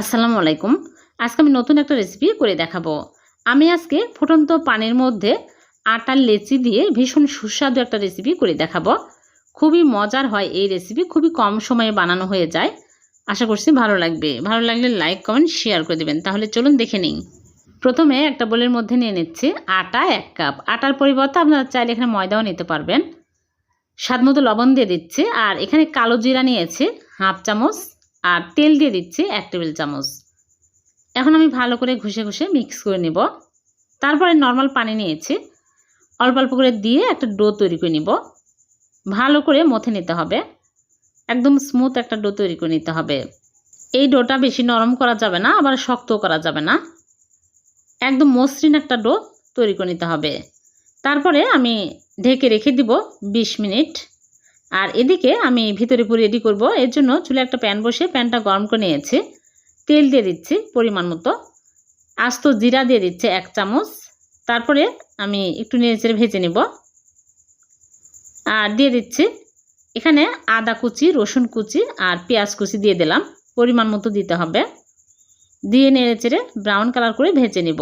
আসসালামু আলাইকুম। আজকে আমি নতুন একটা রেসিপি করে দেখাবো। আমি আজকে ফুটন্ত পানির মধ্যে আটার লেচি দিয়ে ভীষণ সুস্বাদু একটা রেসিপি করে দেখাবো। খুবই মজার হয় এই রেসিপি খুবই কম সময়ে বানানো হয়ে যায়। আশা করছি ভালো লাগবে। ভালো লাগলে লাইক কমেন্ট শেয়ার করে দেবেন। তাহলে চলুন দেখে নিন প্রথমে একটা বোলের মধ্যে নিয়ে নিচ্ছি আটা এক কাপ। আটার পরিবর্তে আপনারা চাইলে এখানে ময়দাও নিতে পারবেন। স্বাদ মতো লবণ দিয়ে দিচ্ছি। আর এখানে কালো জিরা নিয়েছি, হাফ চামচ। আর তেল দিয়ে দিচ্ছি এক টেবিল চামচ। এখন আমি ভালো করে ঘষে ঘষে মিক্স করে নেব। তারপরে নর্মাল পানি নিয়েছি। অল্প অল্প করে দিয়ে একটা ডো তৈরি করে নিব। ভালো করে মথে নিতে হবে। একদম স্মুথ একটা ডো তৈরি করে নিতে হবে। এই ডোটা বেশি নরম করা যাবে না, আবার শক্তও করা যাবে না। একদম মসৃণ একটা ডো তৈরি করে নিতে হবে। তারপরে আমি ঢেকে রেখে দিব ২০ মিনিট। আর এদিকে আমি ভিতরে পুরি রেডি করব। এর জন্য চুলে একটা প্যান বসে প্যানটা গরম করে নিয়েছি। তেল দিয়ে দিচ্ছি পরিমাণ মতো। আস্ত জিরা দিয়ে দিচ্ছে এক চামচ। তারপরে আমি একটু নেড়ে ভেজে নেব। আর দিয়ে দিচ্ছি এখানে আদা কুচি, রসুন কুচি আর পেঁয়াজ কুচি দিয়ে দিলাম। পরিমাণ মতো দিতে হবে। দিয়ে নেড়ে চেড়ে ব্রাউন কালার করে ভেজে নেব।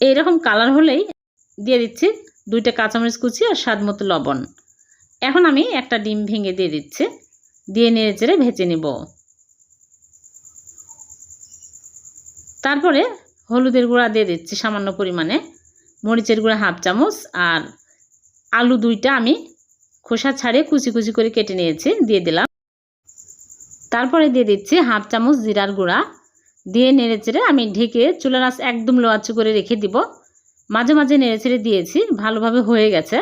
এইরকম কালার হলেই দিয়ে দিচ্ছি দুইটা কাঁচামরিচ কুচি আর স্বাদ মতো লবণ। এখন আমি একটা ডিম ভেঙে দিয়ে দিচ্ছি। দিয়ে নেড়ে চেড়ে ভেজে নেব। তারপরে হলুদের গুঁড়া দিয়ে দিচ্ছি সামান্য পরিমাণে। মরিচের গুঁড়া হাফ চামচ আর আলু দুইটা আমি খোসা ছাড়িয়ে কুচি কুচি করে কেটে নিয়েছি, দিয়ে দিলাম। তারপরে দিয়ে দিচ্ছি হাফ চামচ জিরার গুঁড়া। দিয়ে নেড়ে চেড়ে আমি ঢেকে চুলার আঁচ একদম লো আঁচু করে রেখে দিব। মাঝে মাঝে নেড়ে ছেড়ে দিয়েছি, ভালোভাবে হয়ে গেছে।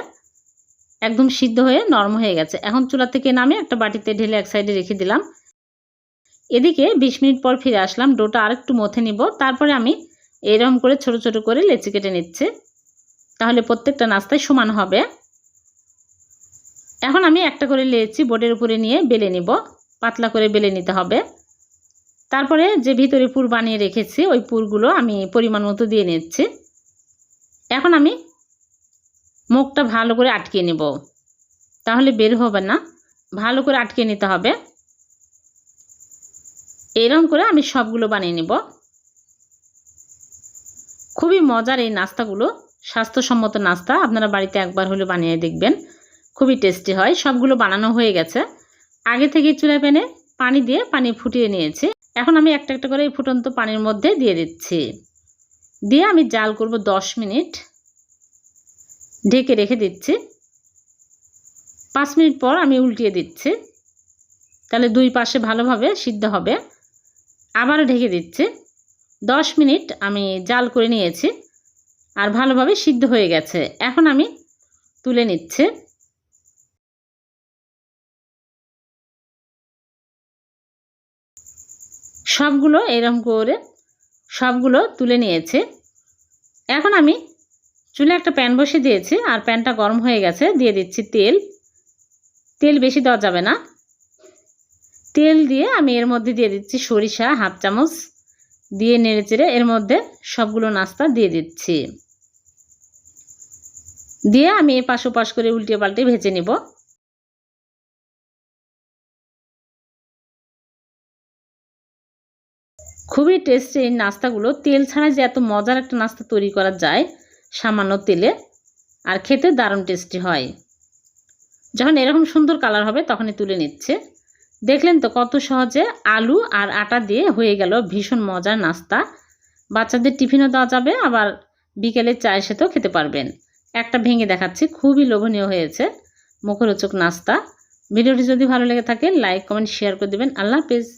একদম সিদ্ধ হয়ে নরম হয়ে গেছে। এখন চুলা থেকে নামে একটা বাটিতে ঢেলে এক সাইডে রেখে দিলাম। এদিকে বিশ মিনিট পর ফিরে আসলাম, ডোটা আরেকটু মথে নিব। তারপরে আমি এরকম করে ছোট ছোট করে লেচি কেটে নিচ্ছে। তাহলে প্রত্যেকটা নাস্তায় সমান হবে। এখন আমি একটা করে লেচি বোর্ডের উপরে নিয়ে বেলে নিব। পাতলা করে বেলে নিতে হবে। তারপরে যে ভিতরে পুর বানিয়ে রেখেছি, ওই পুরগুলো আমি পরিমাণ মতো দিয়ে নিচ্ছি। এখন আমি মুখটা ভালো করে আটকে নেব। তাহলে বের হবে না। ভালো করে আটকে নিতে হবে। এরকম করে আমি সবগুলো বানিয়ে নেব। খুবই মজার এই নাস্তাগুলো। স্বাস্থ্যসম্মত নাস্তা। আপনারা বাড়িতে একবার হলে বানিয়ে দেখবেন। খুবই টেস্টি হয়। সবগুলো বানানো হয়ে গেছে। আগে থেকে চুলা প্যানে পানি দিয়ে পানি ফুটিয়ে নিয়েছি। এখন আমি একটা একটা করে এই ফুটন্ত পানির মধ্যে দিয়ে দিচ্ছি। দিয়ে আমি জাল করব দশ মিনিট। ঢেকে রেখে দিচ্ছি। পাঁচ মিনিট পর আমি উল্টিয়ে দিচ্ছি। তাহলে দুই পাশে ভালোভাবে সিদ্ধ হবে। আবারও ঢেকে দিচ্ছি। দশ মিনিট আমি জাল করে নিয়েছি আর ভালোভাবে সিদ্ধ হয়ে গেছে। এখন আমি তুলে নিচ্ছে। সবগুলো এরকম করে সবগুলো তুলে নিয়েছে। এখন আমি চুলে একটা প্যান বসে দিয়েছি আর প্যানটা গরম হয়ে গেছে, দিয়ে দিচ্ছি তেল। তেল বেশি দেওয়া যাবে না। তেল দিয়ে আমি এর মধ্যে দিয়ে দিচ্ছি সরিষা হাফ চামচ। দিয়ে নেড়ে চেড়ে এর মধ্যে সবগুলো নাস্তা দিয়ে দিচ্ছি। দিয়ে আমি এ পাশ পাশ করে উল্টে পাল্টে ভেজে নেব। খুবই টেস্টি এই নাস্তাগুলো। তেল ছাড়া যে এত মজার একটা নাস্তা তৈরি করা যায় সামান্য তেলে, আর খেতে দারুণ টেস্টি হয়। যখন এরকম সুন্দর কালার হবে তখনই তুলে নিচ্ছে। দেখলেন তো কত সহজে আলু আর আটা দিয়ে হয়ে গেল ভীষণ মজার নাস্তা। বাচ্চাদের টিফিনও দেওয়া যাবে, আবার বিকেলে চায়ের সাথেও খেতে পারবেন। একটা ভেঙে দেখাচ্ছি, খুবই লোভনীয় হয়েছে মুখরোচক নাস্তা। ভিডিওটি যদি ভালো লেগে থাকে লাইক কমেন্ট শেয়ার করে দেবেন। আল্লাহ হাফেজ।